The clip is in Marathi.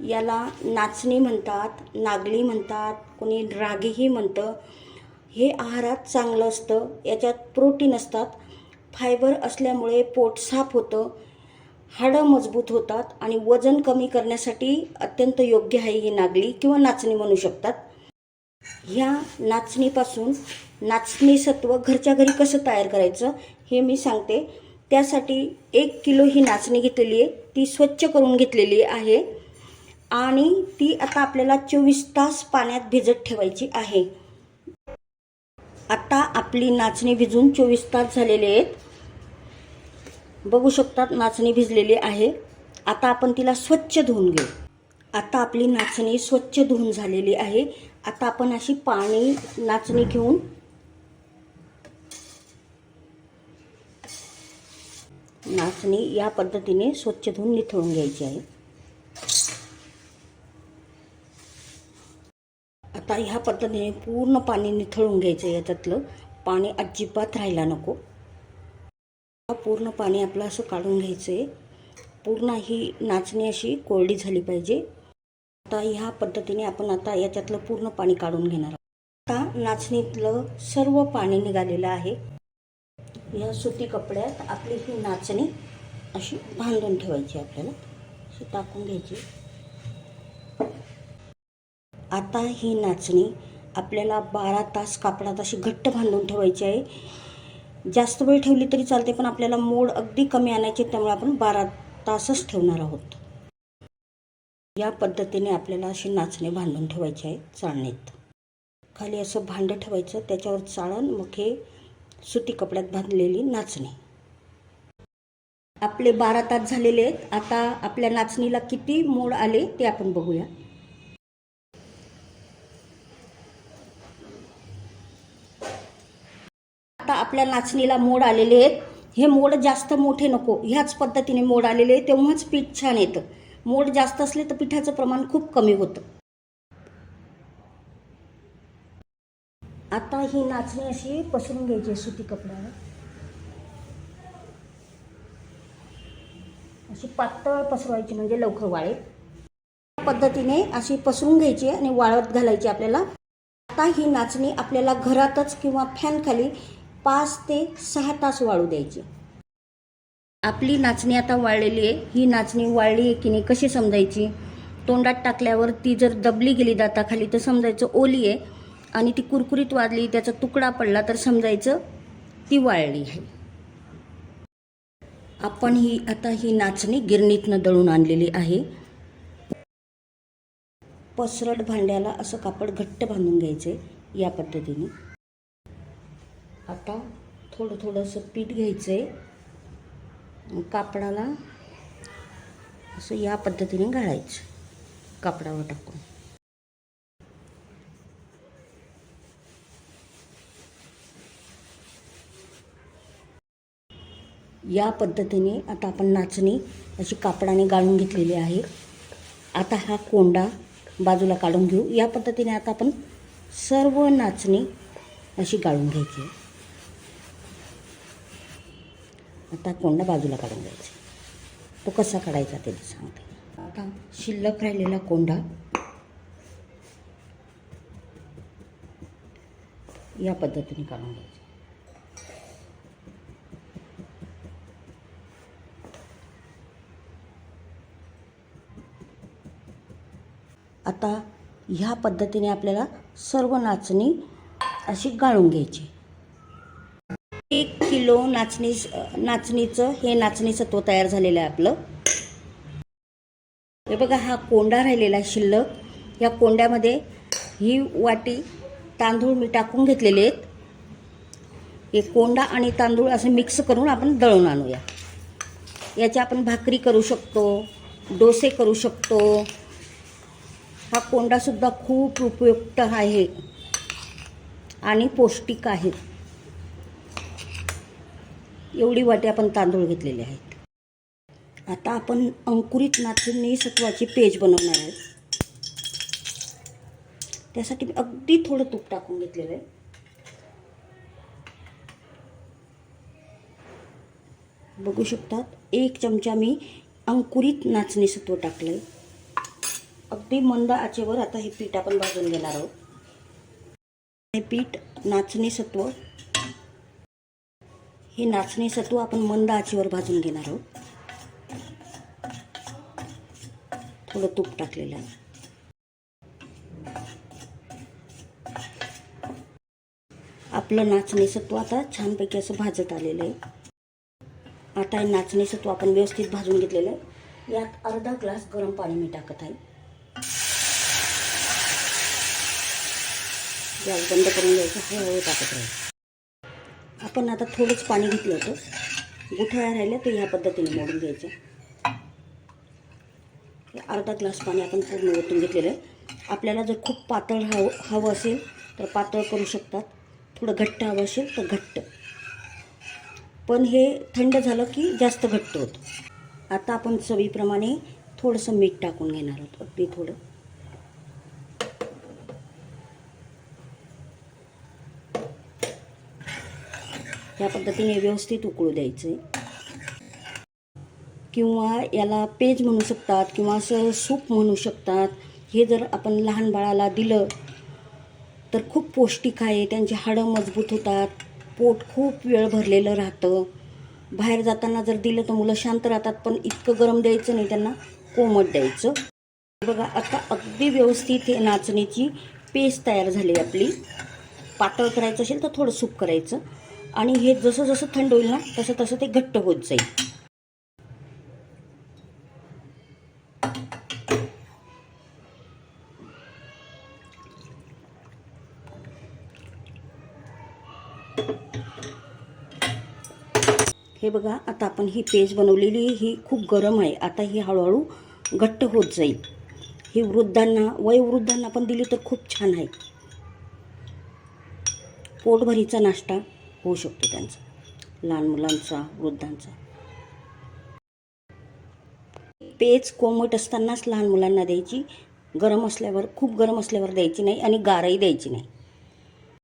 याला नाचणी म्हणतात नागली म्हणतात कोणी रागीही म्हणतं. हे आहारात चांगलं असतं. याच्यात प्रोटीन असतात. फायबर असल्यामुळे पोट साफ होतं. हाडं मजबूत होतात आणि वजन कमी करण्यासाठी अत्यंत योग्य आहे ही नागली किंवा नाचणी म्हणू शकतात. ह्या नाचणीपासून नाचणी सत्व घरच्या घरी कसं तयार करायचं हे मी सांगते. त्यासाठी एक किलो ही नाचणी घेतलेली आहे. ती स्वच्छ करून घेतलेली आहे. आणि ती आता आपल्याला चोवीस तास पाण्यात भिजत ठेवायची आहे. आता आपली नाचणी भिजून चोवीस तास झालेले आहेत. बघू शकतात नाचणी भिजलेली आहे. आता आपण तिला स्वच्छ धुवून घेऊ. आता आपली नाचणी स्वच्छ धुवून झालेली आहे. आता आपण अशी पाणी नाचणी घेऊन नाचणी या पद्धतीने स्वच्छ धुवून निथळून घ्यायची आहे. आता ह्या पद्धतीने पूर्ण पाणी निथळून घ्यायचं आहे याच्यातलं. पाणी अजिबात राहायला नको. पूर्ण पाणी आपलं असं काढून घ्यायचं आहे पूर्ण ही नाचणी अशी कोरडी झाली पाहिजे. आता ह्या पद्धतीने आपण आता याच्यातलं पूर्ण पाणी काढून घेणार आहोत. आता नाचणीतलं सर्व पाणी निघालेलं आहे. या सुती कपड्यात आपली ही नाचणी अशी बांधून ठेवायची आपल्याला. अशी टाकून घ्यायची. आता ही नाचणी आपल्याला बारा तास कापडात अशी घट्ट बांधून ठेवायची आहे. जास्त वेळ ठेवली तरी चालते पण आपल्याला मोड अगदी कमी आणायचे त्यामुळे आपण बारा तासच ठेवणार आहोत. या पद्धतीने आपल्याला अशी नाचणी बांधून ठेवायची आहे चाळणीत. खाली असं भांडं ठेवायचं त्याच्यावर चाळण मग हे सुती कपड्यात बांधलेली नाचणी. आपले बारा तास झालेले आहेत. आता आपल्या नाचणीला किती मोड आले ते आपण बघूया. आता आपल्या नाचणीला मोड आलेले आहेत. हे मोड जास्त मोठे नको. ह्याच पद्धतीने मोड आलेले आहे तेव्हाच पीठ छान येतं. मोड जास्त असले तर पिठाचं प्रमाण खूप कमी होतं. आता ही नाचणी अशी पसरून घ्यायची आहे सुती कपड्यावर. अशी पातळ पसरवायची म्हणजे लवकर वाळेल. पद्धतीने अशी पसरून घ्यायची आणि वाळत घालायची आपल्याला. आता ही नाचणी आपल्याला घरातच किंवा फॅन खाली पाच ते सहा तास वाळू द्यायची. आपली नाचणी आता वाळलेली आहे. ही नाचणी वाळली आहे की नाही कशी समजायची? तोंडात टाकल्यावर ती जर दबली गेली दाताखाली तर समजायचं ओली आहे आणि ती कुरकुरीत वाजली त्याचा तुकडा पडला तर समजायचं ती वाळली आहे. आपण ही आता ही नाचणी गिरणीतनं दळून आणलेली आहे. पसरट भांड्याला असं कापड घट्ट बांधून घ्यायचे या पद्धतीने. आता थोडं थोडंसं पीठ घ्यायचं आहे कापडाला असं या पद्धतीने गाळायचं कापडावर टाकून. या पद्धतीने आता आपण नाचणी अशी कापडाने गाळून घेतलेली आहे. आता हा कोंडा बाजूला काढून घेऊ. या पद्धतीने आता आपण सर्व नाचणी अशी गाळून घ्यायची. आता कोंडा बाजूला काढून घ्यायचा. तो कसा काढायचा ते सांगते. आता शिल्लक राहिलेला कोंडा. या पद्धतीने काढून घ्यायचा. आता ह्या पद्धतीने आपल्याला सर्व नाचणी अशी गाळून घ्यायची. एक किलो नाचणी नाचणीचं हे नाचणी सत्व तयार झालेलं आहे आपलं. हे बघा हा कोंडा राहिलेला आहे शिल्लक. या कोंड्यामध्ये ही वाटी तांदूळ मी टाकून घेतलेले आहेत. हे कोंडा आणि तांदूळ असं मिक्स करून आपण दळून आणूया. याची आपण भाकरी करू शकतो डोसे करू शकतो. हा कोंडासुद्धा खूप उपयुक्त आहे. आणि पौष्टिक आहे. एवढी वाटी आपण तांदूळ घेतलेले आहेत. आता आपण अंकुरित नाचणी सत्वाची पेज बनवणार आहे. त्यासाठी मी अगदी थोडं तूप टाकून घेतलेलं आहे. बघू शकतात एक चमचा मी अंकुरित नाचणी सत्व टाकलं आहे अगदी मंद आचेवर आता हे पीठ आपण भाजून घेणार आहोत. हे पीठ नाचणी सत्व हे नाचणी सत्व आपण मंद आचेवर भाजून घेणार आहोत. थोडं तूप टाकलेलं आहे. आपलं नाचणी सत्व आता छानपैकी असं भाजत आलेलं आहे. आता हे नाचणी सत्व आपण व्यवस्थित भाजून घेतलेलं आहे. यात अर्धा ग्लास गरम पाणी मी टाकत आहे. गॅस बंद करून घ्यायचं हळूहळू टाकत राहील आपण आता थोडंच पाणी घेतलं होतं. गुठळ्या राहिल्या तर ह्या पद्धतीने मोडून घ्यायचं. हे अर्धा ग्लास पाणी आपण पूर्ण ओतून घेतलेलं आहे. आपल्याला जर खूप पातळ हवं हवं असेल तर पातळ करू शकतात. थोडं घट्ट हवं असेल तर घट्ट. पण हे थंड झालं की जास्त घट्ट होतं. आता आपण चवीप्रमाणे थोडंसं मीठ टाकून घेणार आहोत. अगदी थोडं. ह्या पद्धतीने व्यवस्थित उकळू द्यायचं. किंवा याला पेज म्हणू शकतात किंवा असं सूप म्हणू शकतात. हे जर आपण लहान बाळाला दिलं तर खूप पौष्टिक आहे. त्यांची हाडं मजबूत होतात. पोट खूप वेळ भरलेलं राहतं. बाहेर जाताना जर दिलं तर मुलं शांत राहतात. पण इतकं गरम द्यायचं नाही. त्यांना कोमट द्यायचं. बघा आता अगदी व्यवस्थित हे नाचणीची पेस्ट तयार झाली आपली. पातळ करायचं असेल तर थोडं सूप करायचं. आणि हे जसं जसं थंड होईल ना तसं तसं ते घट्ट होत जाईल. हे बघा आता आपण ही पेज बनवलेली ही खूप गरम आहे. आता ही हळूहळू घट्ट होत जाईल. ही वृद्धांना वयोवृद्धांना पण दिली तर खूप छान आहे. पोटभरीचा नाश्ता. होऊ शकतो त्यांचा. लहान मुलांचा वृद्धांचा. पेज कोमट असतानाच लहान मुलांना द्यायची. गरम असल्यावर खूप गरम असल्यावर द्यायची नाही आणि गारही द्यायची नाही.